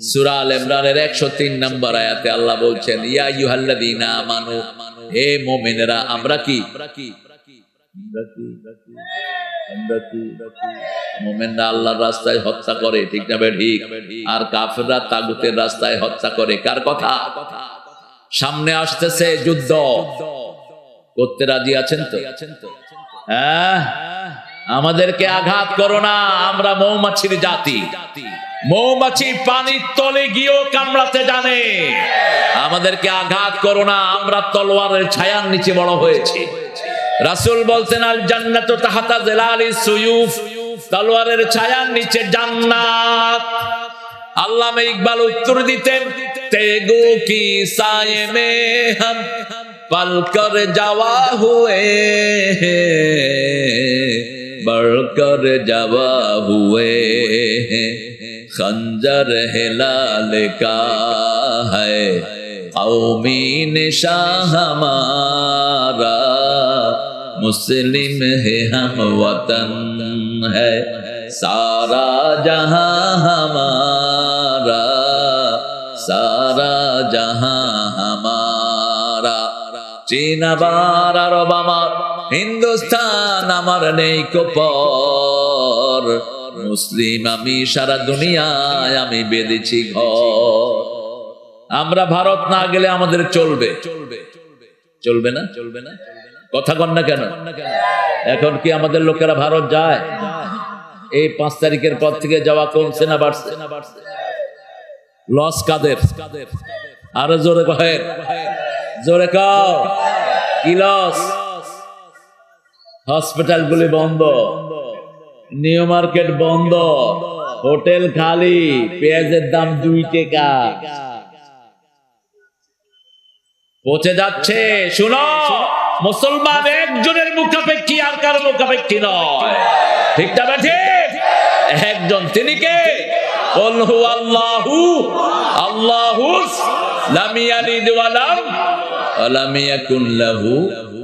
সূরা আল ইমরানের 103 নম্বর আয়াতে আল্লাহ বলছেন ইয়া আমানু হে মুমিনেরা আমরা কি? আমরা কি? আমরা কি? মোমেনরা আল্লাহর রাস্তায় হত্যা করে ঠিক না ঠিক। আর কাফেররা তাগুতের রাস্তায় হত্যা করে কার কথা? সামনে আসতেছে যুদ্ধ। করতে রাজি আছেন তো? হ্যাঁ? আমাদেরকে আঘাত করো না আমরা মৌমাছির জাতি। মৌমাছি পানির তলে গিয়েও কামড়াতে জানে আমাদেরকে আঘাত করো না আমরা তলোয়ারের ছায়ার নিচে বড় হয়েছি রাসূল বলতেন আল জান্নাত তাহাতা জিলালি সুয়ুফ তলোয়ারের ছায়ার নিচে জান্নাত আল্লামা ইকবাল উত্তর দিতেন তেগো কি সায়ে মে হাম পল কর যাওয়া হুয়ে बढ़कर जवा हुए खंजर हिलाल का है कौमी निशान हमारा मुस्लिम है हम वतन है सारा जहां हमारा सारा जहां हमारा চীন আবার আরব আমার হিন্দুস্তান আমার নেই কোপর মুসলিম, আমি সারা দুনিয়ায় আমি বেঁধেছি ঘর। আমরা ভারত না গেলে আমাদের চলবে। চলবে চলবে না? চলবে না কথা কন না কেন? এখন কি আমাদের লোকেরা ভারত যায়? এই পাঁচ তারিখের পর থেকে যাওয়া কমছে না বাড়ছে? লস কাদের? আরও জোরে কহেন। জোরে কি লস? হসপিটাল গুলি বন্ধ। নিউ মার্কেট বন্ধ। হোটেল খালি, পেঁয়াজের দাম দুই টাকা। পচে যাচ্ছে, শুনো, মুসলমান একজনের মুখাপেক্ষী আর কারও মুখাপেক্ষী নয়। ঠিক না ঠিক? একজন, তিনি কে? আল্লাহু আল্লাহু লাহু।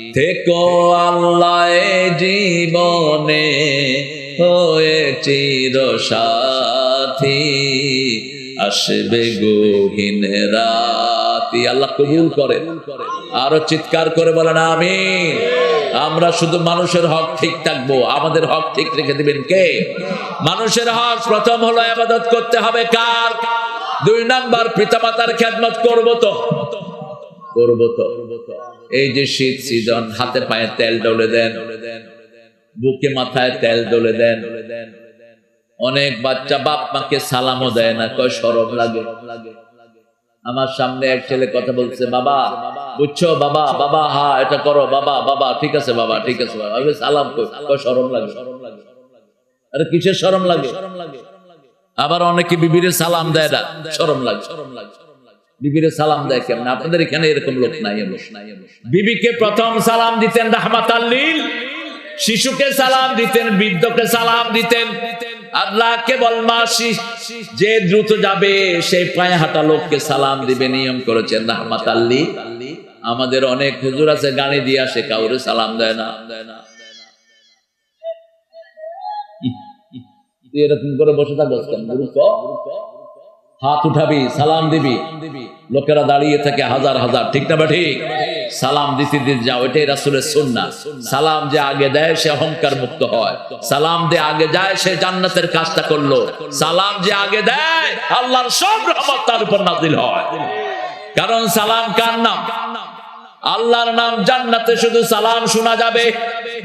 থেকো আল্লাহ জীবনে হয়ে চির সাথী আসবে গহীন রাতি। আল্লাহ কবুল করে। আরও চিৎকার করে বলেন আমি আমরা শুধু মানুষের হক ঠিক থাকব। আমাদের হক ঠিক রেখে দিবেন কে? মানুষের হক প্রথম হলো আবাদত করতে হবে কার? দুই নাম্বার পিতামাতার খেদমত করব তো। করব তো এই যে শীত সিজন, হাতে পায়ে তেল ডলে দেন, বুকে মাথায় তেল ডলে দেন। অনেক বাচ্চা বাপ মাকে সালামও দেয় না, কয় সরম লাগে। আমার সামনে এক ছেলে কথা বলছে, বাবা, বুঝছ? বাবা বাবা, হা, এটা করো, বাবা বাবা, ঠিক আছে, বাবা, ঠিক আছে, বাবা। সালাম লাগে সরম লাগে? আরে কিসের সরম লাগে? আবার অনেকে বিবিরে সালাম দেয় না সরম লাগে সরম লাগে। বিবিরে সালাম দেয় কেমন? আপনাদের এখানে এরকম লোক নাই বিবিকে প্রথম সালাম দিতেন রাহমাত আল্লিল শিশুকে সালাম দিতেন, বৃদ্ধকে সালাম দিতেন। আল্লাহ কেবল যে দ্রুত যাবে সেই পায়ে হাঁটা লোককে সালাম দিবে, নিয়ম করেছেন রাহমাত আল্লি আমাদের অনেক হুজুর আছে গাড়ি দিয়ে আসে, কাউরে সালাম দেয় না। এরকম করে বসে গুরুত্ব? হাত উঠাবি, সালাম দিবি। লোকেরা দাঁড়িয়ে থাকে হাজার হাজার, ঠিক না বা ঠিক সালাম দিতে দিতে যাও এটাই রাসুলের সুন্না সালাম যে আগে দেয়, সে অহংকার মুক্ত হয়। সালাম যে আগে যায়, সে জান্নাতের কাজটা করল। সালাম যে আগে দেয়, আল্লাহর সব রহমত তার উপর নাজিল হয়। কারণ সালাম কার নাম? আল্লাহর নাম জান্নাতে শুধু সালাম শোনা যাবে।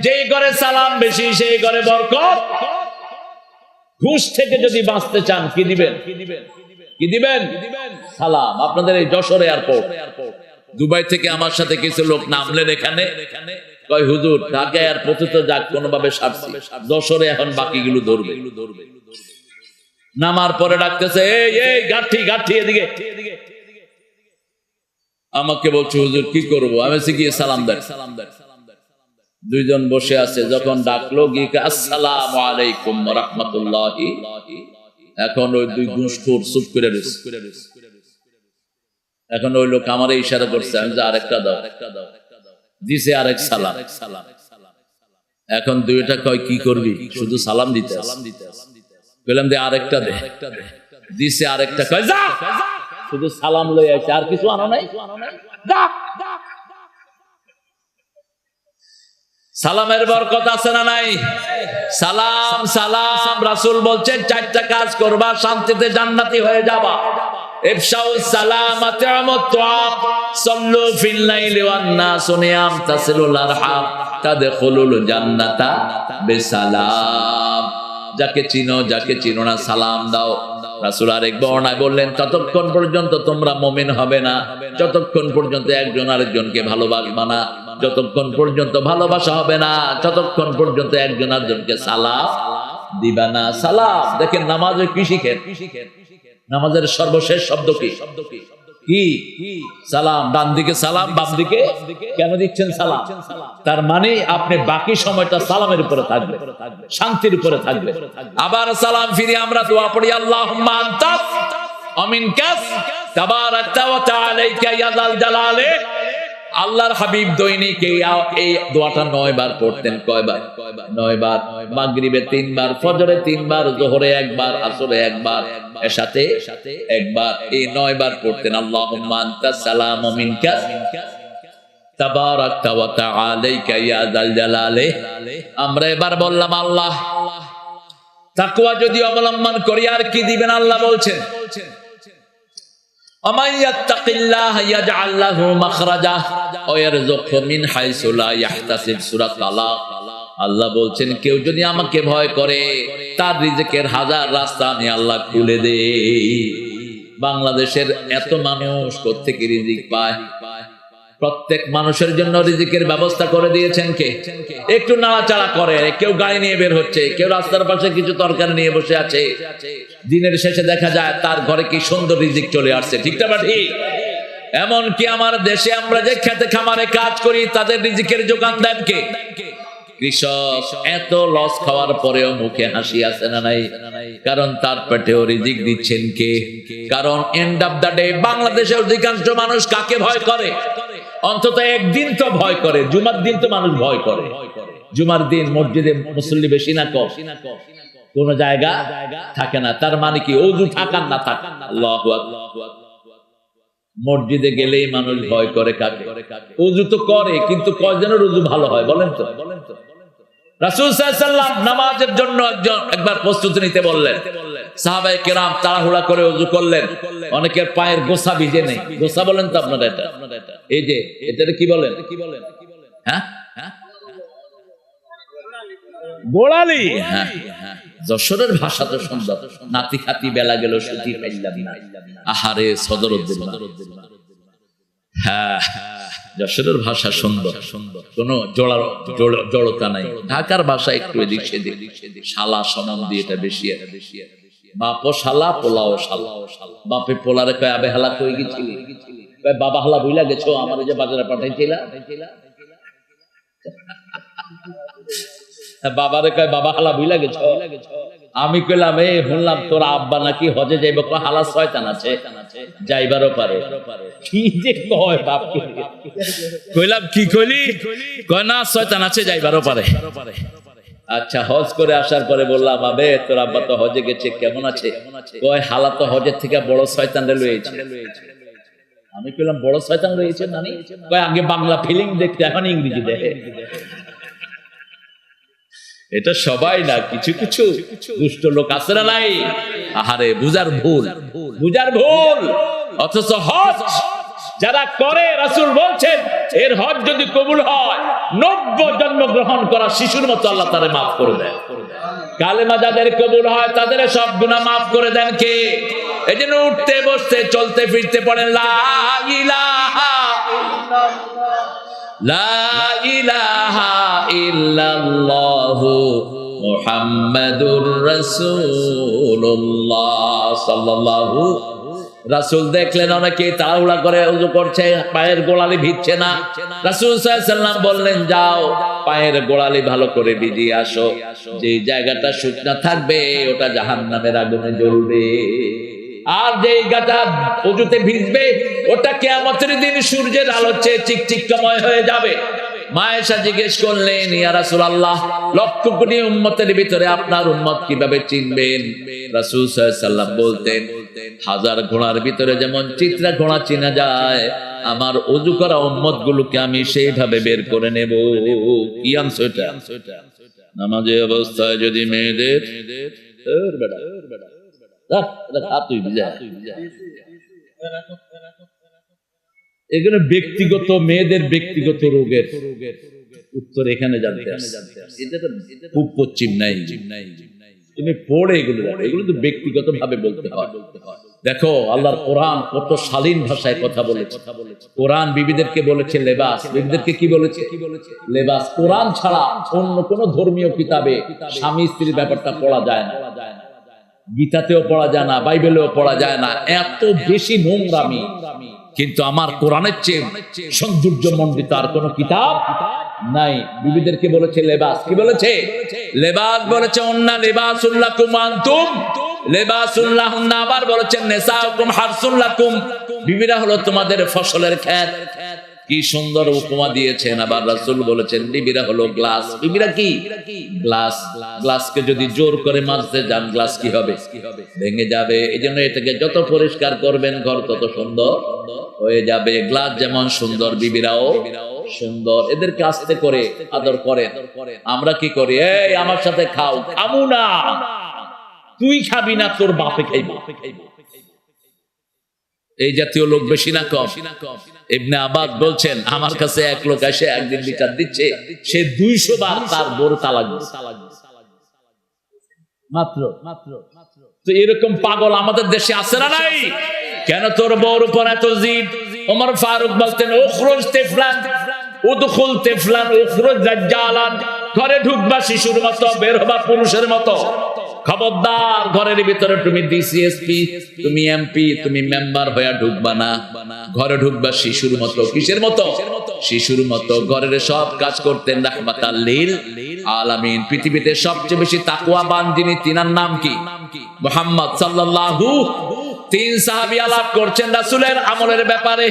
যেই ঘরে সালাম বেশি, সেই ঘরে বরকত। ঘুষ থেকে যদি বাঁচতে চান কি দিবেন কি দিবেন? সালাম। আপনাদের এই যশোর এয়ারপোর্ট। দুবাই থেকে আমার সাথে কিছু লোক নামলেন এখানে। হুজুর, ঢাকা তো যাক এখন বাকিগুলো ধরবে। নামার পরে ডাকতেছে, এই গাঠি গাঠি এদিকে। আমাকে বলছে, হুজুর, কি করব? আমি গিয়ে সালাম সালাম দুইজন বসে আছে, যখন ডাকলো, গিয়ে আসসালাম আলাইকুম রহমতুল্লাহি। এখন ওই দুই গুষ্ঠুর চুপ করে রয়েছে এখন ওই লোক আমার ইশারা করছে, আমি যে আরেকটা দাও। দিছে আরেক সালাম। এখন দুইটা কয়, কি করবি? শুধু সালাম দিতে বললাম, দে, আরেকটা দে। দিছে আরেকটা কয়, যা! শুধু সালাম লই আছে আর কিছু আনো নাই? যা! সালামের বরকত আছে না নাই? সালাম সালাম, রাসূল বলছেন, চারটা কাজ করবা, শান্তিতে জান্নাতি হয়ে যাবা। যাকে চিনো যাকে চিনো না, সালাম দাও। রাসূল আরেক বর্ণায় বললেন, ততক্ষণ পর্যন্ত তোমরা মুমিন হবে না। যতক্ষণ পর্যন্ত একজন আরেকজনকে ভালোবাসবা না যতক্ষণ পর্যন্ত ভালোবাসা হবে না, ততক্ষণ পর্যন্ত একজন আরেকজনকে সালাম দিবা না। সালাম, দেখেন নামাজে কি শিখেন নামাজের সর্বশেষ শব্দ কি? কি? সালাম, ডান দিকে সালাম, বাম দিকে কেন দিচ্ছেন সালাম? তার মানে আপনি বাকি সময়টা সালামের উপরে থাকবে শান্তির উপরে থাকবে আবার সালাম ফিরে আমরা দোয়া পড়ি আমিন কাস তাবারাকতা ওয়া তাআলাইকা ইয়া জালালে। আল্লাহর হাবিব দৈনিক এই এই দোয়াটা নয় বার পড়তেন, কয়বার? নয় বার মাগরিবে তিনবার, ফজরে তিনবার, জোহরে একবার, আসরে একবার এর সাথে একবার। এই নয় বার পড়তেন আনতাস সালাম মিনকা। তাবারাকতা ওয়া তাআলাইকা ইয়া যাল জালালে। আমরা এবার বললাম, আল্লাহ, তাকওয়া যদি অবলম্বন করি, আর কি দিবেন? আল্লাহ বলছেন আল্লাহ বলছেন, কেউ যদি আমাকে ভয় করে, তার রিজেকের হাজার রাস্তা আমি আল্লাহ খুলে দে বাংলাদেশের এত মানুষ কোথেকে রিজিক পায়? প্রত্যেক মানুষের জন্য রিজিকের ব্যবস্থা করে দিয়েছেন কে? একটু নাড়াচাড়া করে, কেউ গাড়ি নিয়ে বের হচ্ছে, কেউ রাস্তার পাশে কিছু তরকারি নিয়ে বসে আছে। দিনের শেষে দেখা যায় তার ঘরে কি সুন্দর রিজিক চলে আসছে, ঠিক না ঠিক এমন কি আমার দেশে আমরা যে খেতে খামারে কাজ করি, তাদের রিজিকের যোগান দেন কে? কৃষক, এত লস খাওয়ার পরেও মুখে হাসি আছে না নাই? কারণ তার পেটেও রিজিক দিচ্ছেন কে? কারণ এন্ড অফ দ্য ডে বাংলাদেশের অধিকাংশ মানুষ কাকে ভয় করে? অন্তত একদিন তো ভয় করে, জুমার দিন তো মানুষ ভয় করে। জুমার দিন মসজিদে মুসল্লি বেশি না কম। কোন জায়গা থাকে না, তার মানে কি অজু থাকার না থাকার মসজিদে গেলেই মানুষ ভয় করে কাকে? অজু তো করে, কিন্তু কয়জনের রুজু ভালো হয় বলেন তো বলেন তো? রাসূল নামাজের জন্য একজন একবার প্রস্তুতি নিতে বললেন। সাহাবায়ে কেরাম তাড়াহুড়া করে উজু করলেন। অনেকের পায়ের গোসা ভিজে নেই। গোসা বলেন তো আপনারা এটা? এই যে এটাকে কি বলেন? কি বলেন হ্যাঁ? হ্যাঁ গোড়ালি। হ্যাঁ হ্যাঁ। যশোরের ভাষা তো সুন্দর। নাতি খাতি বেলা গেল সুতি পাইলাম আহারে সদর হ্যাঁ। যশোরের ভাষা সুন্দর। কোন জড়া জড়তা নাই। ঢাকার ভাষা একটু এদিক সেদিক। শালা দিয়ে এটা বেশি বাপ শালা, পোলাও শালা। বাপে পোলারে কয়, আবে হালা কই গেছিলি? বাবা হালা বইলা গেছো, আমার যে বাজারে পাঠাইছিলা? বাবারে কয়, বাবা হালা বুইলা গেছ? আমি কইলাম এই শুনলাম তোর আব্বা নাকি হজে যাইব। কয়, হালা, শয়তান আছে, যাইবারও পারে। কি যে কয় বাপ কইলাম, কি কইলি? কয়, না, শয়তান আছে, যাইবারও পারে। আচ্ছা হজ করে আসার পরে বললাম, আবে, তোর আব্বা তো হজে গেছে, কেমন আছে? কয়, হালা তো হজের থেকে বড় শয়তান রয়েছে আমি কইলাম, বড় শয়তান রয়েছে, নানি? কয়, আগে বাংলা ফিলিং দেখতে, এখন ইংরেজি দেখে। এটা সবাই না, কিছু কিছু দুষ্ট লোক আছে না নাই? আহারে বুজার ভুল। বুজার ভুল। অথচ হজ যারা করে, রাসুল বলছেন, এর হজ যদি কবুল হয়, নব্য জন্ম গ্রহণ করা শিশুর মতো আল্লাহ তারে মাফ করে দেন। কালেমা যাদের কবুল হয়, তাদের সব গুনাহ মাফ করে দেন কে? এই জন্য উঠতে, বসতে, চলতে, ফিরতে পড়েন, লা ইলাহা লা রাসূল দেখলেন অনেকে তাড়াহুড়া করে উজু করছে, পায়ের গোড়ালি ভিজছে না। রাসূল সাল্লাল্লাহু বললেন, যাও, পায়ের গোড়ালি ভালো করে ভিজিয়ে আসো। যে জায়গাটা শুকনা থাকবে, ওটা জাহান্নামের আগুনে জ্বলবে। আর যে গাটা অজুতে ভিজবে ওটা কেয়ামতের দিন সূর্যের আলো চেয়ে চিকচিকময় হয়ে যাবে। মায়েশা জিজ্ঞেস করলেন লক্ষ কোটি ভিতরে আপনার কীভাবে চিনবেন? বলতেন হাজার ঘোড়ার ভিতরে যেমন চিত্রা ঘোড়া চেনা যায় আমার অজু করা উম্মত গুলোকে আমি সেইভাবে বের করে নেব। কি নামাজে অবস্থায় যদি মেয়েদের বেটা, এখানে ব্যক্তিগত মেয়েদের ব্যক্তিগত রোগের উত্তর এখানে জানতে খুব পশ্চিম নাই। তুমি পড়ে এগুলো এগুলো তো ব্যক্তিগত ভাবে বলতে হয়। দেখো আল্লাহর কোরআন কত শালীন ভাষায় কথা বলেছে। কোরআন বিবিদেরকে বলেছে লেবাস। বিবিদেরকে কি বলেছে? লেবাস। কোরআন ছাড়া অন্য কোন ধর্মীয় কিতাবে স্বামী স্ত্রীর ব্যাপারটা পড়া যায় না। গীতাতেও পড়া যায় না, বাইবেলেও পড়া যায় না, এত বেশি নোংরামি। কিন্তু আমার কোরআনের চেয়ে সৌন্দর্য মণ্ডিত আর কোন কিতাব নাই। বিবিদেরকে বলেছে, লেবাস। কি বলেছে? লেবাস বলেছে অন্যা লেবাসুল্লাহ কুমান্তুম লেবাসুল্লাহ আবার বলেছেন নেশাকুম হারসুল্লাকুম। বিবিরা হলো তোমাদের ফসলের ক্ষেত। কি সুন্দর উপমা দিয়েছেন। আবার রাসূল বলেছেন, বিবিরা হলো গ্লাস। বিবিরা কি? গ্লাস। গ্লাসকে যদি জোর করে মাজতে যান, গ্লাস কি হবে? ভেঙে যাবে। এই জন্য এটাকে যত পরিষ্কার করবেন, ঘর তত সুন্দর হয়ে যাবে। গ্লাস যেমন সুন্দর, বিবিরাও সুন্দর। এদেরকে আস্তে করে আদর করেন। আমরা কি করি? এই, আমার সাথে খাও। খামু না। তুই খাবি না, তোর বাপে খাইব। এই জাতীয় লোক বেশি না কম। ইবনে আবাদ বলছেন, আমার কাছে এক লোক এসে একদিন বিচার দিচ্ছে, সে দুইশো বার তার বড় তালাক। মাত্র মাত্র। তো এরকম পাগল আমাদের দেশে আছে না নাই? কেন তোর বউর উপর এত জিদ? ওমর ফারুক বলতেন ওখরোজ তেফলান, উদখুল তেফলান ওখরোজ দাজ্জালান। ঘরে ঢুকবা শিশুর মতো, বের হবা পুরুষের মতো। খবরদার, ঘরের ভিতরে তুমি ডিসিএসপি তুমি এমপি তুমি মেম্বার হয়ে ঢুকবা না। ঘরে ঢুকবা শিশুর মতো, কিসের মতো? শিশুর মতো। ঘরের সব কাজ করতেন রাহমাতাল্লিল আলামিন। পৃথিবীতে সবচেয়ে বেশি তাকওয়াবান যিনি, তিনার নাম কি? মুহাম্মদ সাল্লাল্লাহু। তিন সাহাবী আলাপ করছেন রাসূলের আমলের ব্যাপারে।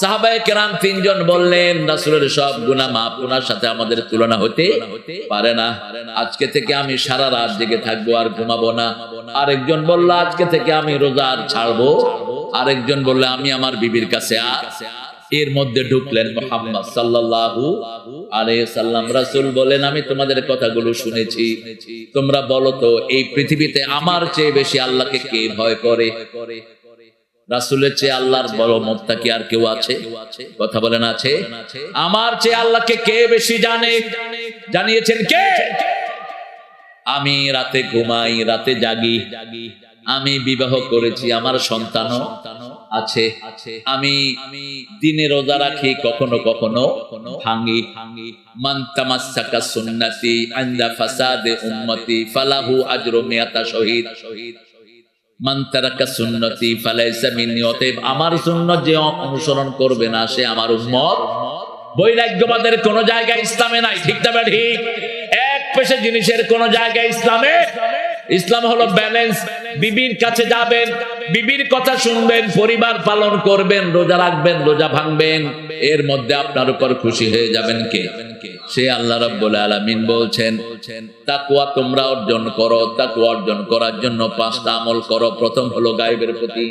সাহাবায়ে কেরাম তিনজন বললেন, রাসূলের সব গুনাহ মাফ ওনার সাথে আমাদের তুলনা হতে পারে না। আজকে থেকে আমি সারা রাত জেগে থাকব আর ঘুমাবো না। আরেকজন বলল, আজকে থেকে আমি রোজা আর ছাড়বো। আরেকজন বলল, আমি আমার বিবির কাছে আর এর মধ্যে ঢুকলেন মোহাম্মদ সাল্লাল্লাহু আলাইহি সাল্লাম। রাসুল বলেন আমি তোমাদের কথাগুলো শুনেছি। তোমরা বলো তো, এই পৃথিবীতে আমার চেয়ে বেশি আল্লাহকে কে ভয় করে? রাসূলের চেয়ে আল্লাহর বড় মত্তা কি আর কেউ আছে? কথা বলেন আছে? আমার চেয়ে আল্লাহকে কে বেশি জানে? জানিয়েছেন কে? আমি রাতে ঘুমাই, রাতে জাগি। আমি বিবাহ করেছি, আমার সন্তানও আছে। আমি দিনে রোজা রাখি, কখনো কখনো ভাঙি মান উম্মতি, ফালাহু আজরু মিয়াতা শহীদ। আমার সুন্নত যে অনুসরণ করবে না সে আমার উম্মত। বৈরাগ্যবাদের কোন জায়গায় ইসলামে নাই, ঠিক না ঠিক এক পেশে জিনিসের কোন জায়গায় ইসলামে? ইসলাম হলো ব্যালেন্স বিবির কাছে যাবেন, বিবির কথা শুনবেন, পরিবার পালন করবেন, রোজা রাখবেন, রোজা ভাঙবেন, এর মধ্যে আপনার উপর খুশি হয়ে যাবেন কে? সে আল্লাহ রাব্বুল আলামিন বলছেন, তাকওয়া তোমরা অর্জন করো, তাকওয়া অর্জন করার জন্য পাঁচটা আমল করো। প্রথম হলো গায়েবের প্রতি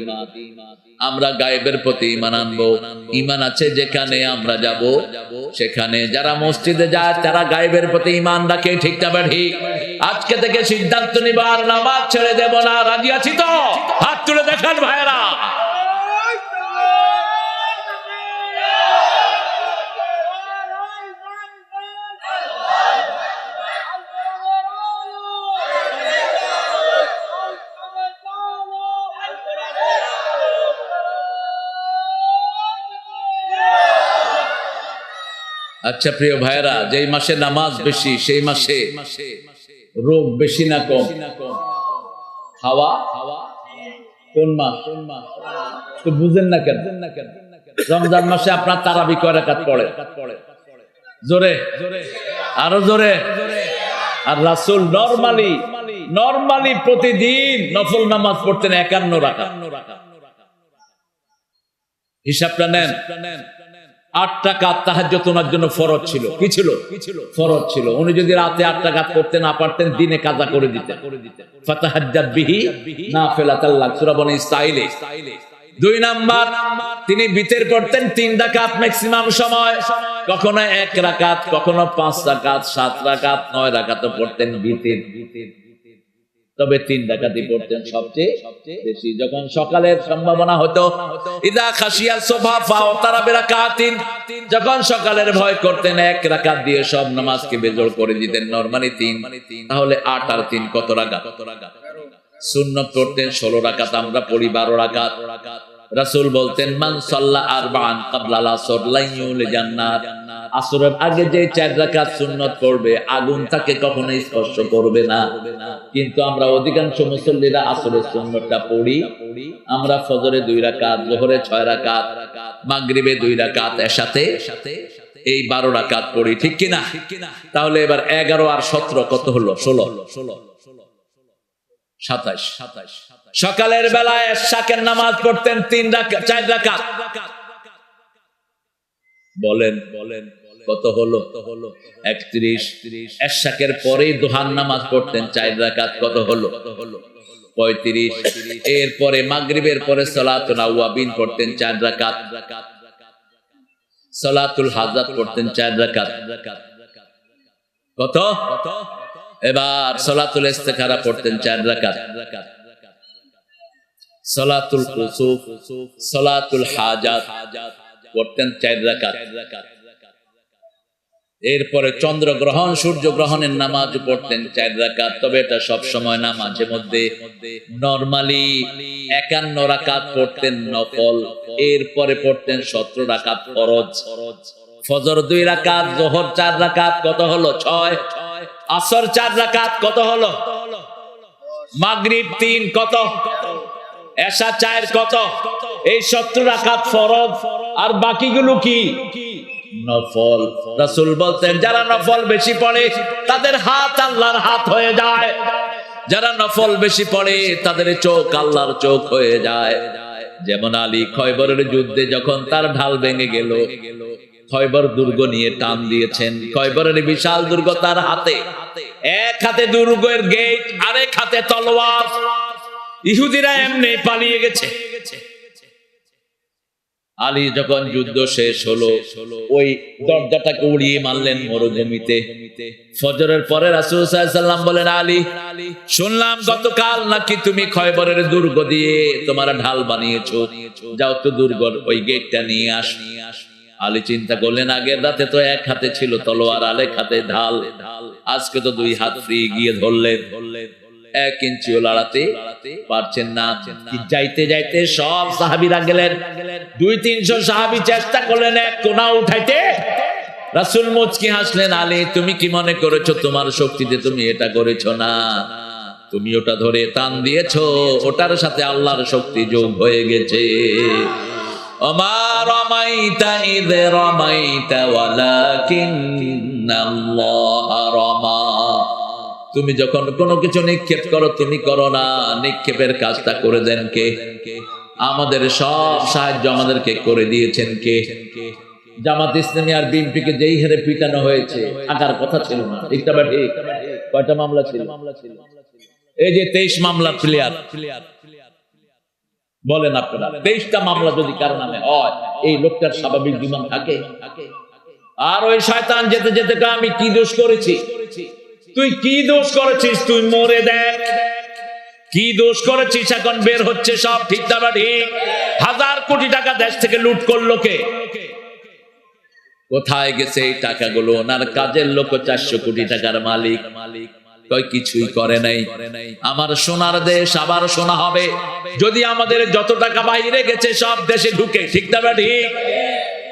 আমরা গায়েবের প্রতি ঈমান আনব। ঈমান আছে যেখানে আমরা যাব, সেখানে যারা মসজিদে যায়, তারা গায়েবের প্রতি ঈমান রাখে। ঠিক না ঠিক আজকে থেকে সিদ্ধান্ত নিবার নামাজ ছেড়ে দেব না। রাজি আছি তো? হাত তুলে দেখান ভাইরা আচ্ছা প্রিয় ভাইরা যেই মাসে নামাজ বেশি সেই মাসে রোগ বেশি না কম। হাওয়া? হাওয়া? কোন মাস? কোন তো বুঝেন না কেন? রমজান মাসে আপনার তারাবি কয় রাকাত পড়ে? জোরে। আরও জোরে। আর রাসূল নরমালি নরমালি। প্রতিদিন নফল নামাজ পড়তেন একান্ন রাকাত। হিসাবটা নেন। জন্য ফরজ ছিল। কি ছিল? ফরজ ছিল। উনি যদি রাতে করতে না পারতেন, দিনে কাজা করে দিতেন। ফাতাহাজ্জাত বিহি ইসরাঈলে। দুই নাম্বার, তিনি বিতের পড়তেন তিন রাকাত ম্যাক্সিমাম সময়। কখনো এক রাকাত, কখনো পাঁচ রাকাত, সাত রাকাত, নয় রাকাত পড়তেন বিতের। তবে তিন ডাকাতি পড়তেন সবচেয়ে বেশি। যখন সকালের সম্ভাবনা হতো, ইদা খাসিয়া সোফা ফাও তারা বেরাকাতিন যখন সকালের ভয় করতেন, এক রাকাত দিয়ে সব নামাজকে বেজোড় করে দিতেন নরমালি তিন। তাহলে আট আর তিন কত রাকাত? সুন্নত পড়তেন ষোলো রাকাত, আমরা পড়ি বারো রাকাত। রাসূল বলতেন, মান সাল্লা আরবান ক্বাবলা আসর, লাইয়ুল জান্নাত। আসরের আগে যে চার রাকাত সুন্নত পড়বে, আগুন তাকে কখনোই স্পর্শ করবে না। কিন্তু আমরা অধিকাংশ মুসল্লিরা আসরের সুন্নতটা পড়ি। আমরা ফজরে দুই রাকাত, জোহরে ছয় রাকাত, মাগরিবে দুই রাকাত এসাতে এই বারো রাকাত পড়ি, ঠিক কিনা? তাহলে এবার এগারো আর সতেরো কত হলো? ষোলো। ষোলো সাতাশ। সাতাশ সকালের বেলায় শাকের নামাজ পড়তেন তিন চার বলেন বলেন। কত হলো? একত্রিশ। এশাকের পরেই দোহান নামাজ পড়তেন, চার রাকাত কত হলো? পঁয়ত্রিশ। এরপরে মাগরিবের পরে সলাতুল পড়তেন, চার রাকাত। সলাতুল হাজাত পড়তেন, চার রাকাত। কত? এবার সলাতুল ইস্তেখারা পড়তেন, চার রাকাত। সলাতুল কুসুফ, সলাতুল হাজাত পড়তেন, চার রাকাত। এরপরে চন্দ্র গ্রহণ সূর্য গ্রহণের নামাজ পড়তেন চার রাকাত। তবে এটা সব সময় না মাঝে মধ্যে। নরমালি একান্ন রাকাত পড়তেন নফল। এরপরে পড়তেন সতেরো রাকাত ফরজ। ফজর দুই রাকাত, জোহর চার রাকাত, কত হলো? ছয়। আসর চার রাকাত, কত হলো? মাগরিব তিন, কত? এসা চায়ের কত? এই সত্তর রাকাত ফরজ। আর বাকিগুলো কি? নফল। রাসূল বলতেন, যারা নফল বেশি পড়ে, তাদের হাত আল্লাহর হাত হয়ে যায়। যারা নফল বেশি পড়ে, তাদের চোখ আল্লাহর চোখ হয়ে যায়। যেমন আলী খয়বরের যুদ্ধে যখন তার ঢাল ভেঙে গেল, খয়বর দুর্গ নিয়ে টান দিয়েছেন। খয়বরের বিশাল দুর্গ তার হাতে। এক হাতে দুর্গের গেট, আরেক হাতে তলোয়ার। ইহুদিরা এমনি পালিয়ে গেছে। আলী যখন যুদ্ধ শেষ হলো, ওই দরজাটাকে উড়িয়ে মারলেন মরুভূমিতে। ফজরের পরে রাসূল সাল্লাম বলেন, আলী, শুনলাম গতকাল নাকি তুমি খয়বরের দুর্গ দিয়ে তোমার ঢাল বানিয়েছো। যাও তো দুর্গ ওই গেটটা নিয়ে আস। আলী চিন্তা করলেন, আগের রাতে তো এক হাতে ছিল তলোয়ার আলেক হাতে ঢাল। আজকে তো দুই হাত ফ্রি গিয়ে ধরলেন ধরলেন। এক ইঞ্চিও লড়াতে পারছেন না। যাইতে যাইতে সব সাহাবিরা গেলেন। দুই, তিনশো সাহাবি চেষ্টা করলেন এক কোনা উঠাইতে। রাসুল মুচকি হাসলেন, আলী, তুমি কি মনে করেছ তোমার শক্তিতে তুমি এটা করেছ না? তুমি ওটা ধরে টান দিয়েছ। ওটার সাথে আল্লাহর শক্তি যোগ হয়ে গেছে। আমার রমাইতা ঈদে রমাইতা, ওয়ালাকিন্নাল্লাহ রমা তুমি যখন কোনো কিছু নিক্ষেপ করো, তুমি করো না। নিক্ষেপের কাজটা করে দেন কে? আমাদের সব সাহায্য আমাদেরকে করে দিয়েছেন কে? জামাত ইসলামী আর বিএনপিকে যেই হারে পিটানো হয়েছে, আগার কথা ছিল না। ঠিক না ঠিক? কয়টা মামলা ছিল? এই যে তেইশ মামলা প্লেয়ার বলেন আপনারা, তেইশটা মামলা যদি কার নামে হয়, এই লোকটার স্বাভাবিক জীবন থাকে। আর ওই শয়তান যেতে যেতে আমি কি দোষ করেছি? তুই কি দোষ করেছিস? তুই মরে দেখ। কি দোষ করেছিস এখন? বের হচ্ছে সব ঠিক না হাজার কোটি টাকা দেশ থেকে লুট করল কে? কোথায় গেছে এই টাকাগুলো? ওনার কাজের লোক চারশো কোটি টাকার মালিক। মালিক কিছুই করে নাই। আমার সোনার দেশ আবার সোনা হবে। যদি আমাদের যত টাকা বাইরে গেছে, সব দেশে ঢুকে, ঠিক না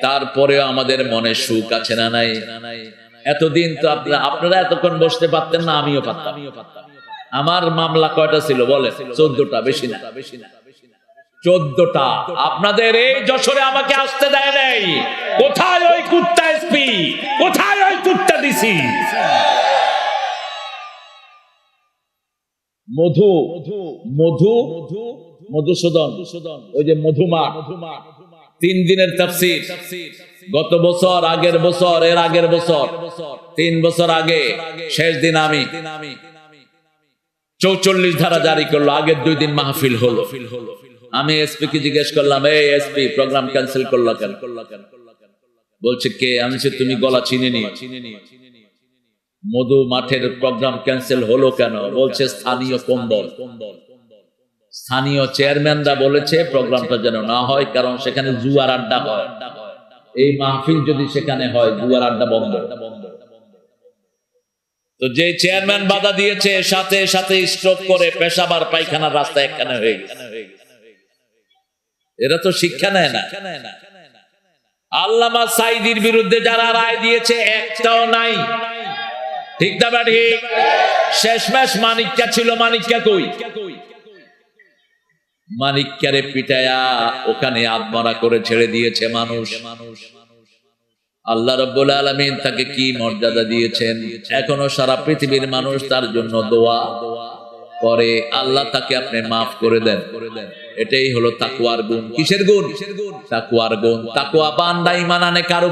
তারপরেও আমাদের মনে সুখ আছে না নাই? এতদিন তো আপনারা আপনারা এতক্ষণ বসতে পারতেন না আমিও পারতাম। আমার মামলা কয়টা ছিল বলে চোদ্দটা বেশি না। বেশি না চোদ্দটা। আপনাদের এই যশোরে আমাকে আসতে দেয় নাই। কোথায় ওই কুত্তা এসপি? কোথায় ওই কুত্তা দিছি মধু মধু মধুসূদন ওই যে মধুমা। তিন দিনের তাফসীর। গত বছর, আগের বছর, এর আগের বছর, তিন বছর আগে, শেষ দিন আমি চৌচল্লিশ ধারা জারি করল, আগের দুই দিন মাহফিল হলো। আমি এসপি কে জিজ্ঞেস করলাম এই এসপি প্রোগ্রাম ক্যান্সেল করল কেন? বলছে, কে? আমি সে তুমি গলা চিনে নিয়ে মধু মাঠের প্রোগ্রাম ক্যান্সেল হলো কেন? বলছে, স্থানীয় কম্বল। স্থানীয় চেয়ারম্যানরা বলেছে প্রোগ্রামটা যেন না হয়, কারণ সেখানে জুয়ার আড্ডা হয়। এই মাহফিল যদি সেখানে হয় জুয়ার আড্ডা বন্ধ। তো যে চেয়ারম্যান বাধা দিয়েছে, সাথে সাথে স্ট্রোক করে পেশাবার পায়খানার রাস্তা এখানে হয়ে এরা তো শিক্ষা নেয় না। আল্লামা সাইদির বিরুদ্ধে যারা রায় দিয়েছে, একটাও নাই। ঠিক না বাড়ি শেষমেশ মানিক্কা ছিল মানিক্কা কই? মানিক্কারে পিটায়া ওখানে আত্মরা করে ছেড়ে দিয়েছে মানুষ। আল্লাহ রব্বুল আলমিন তাকে কি মর্যাদা দিয়েছেন? এখনও সারা পৃথিবীর মানুষ তার জন্য দোয়া করে। আল্লাহ তাকে আপনি মাফ করে দেন। এটাই হলো তাকুয়ার গুণ। কিসের গুণ? তাকুয়ার গুণ। তাকুয়া বান্দা ইমান আনে কার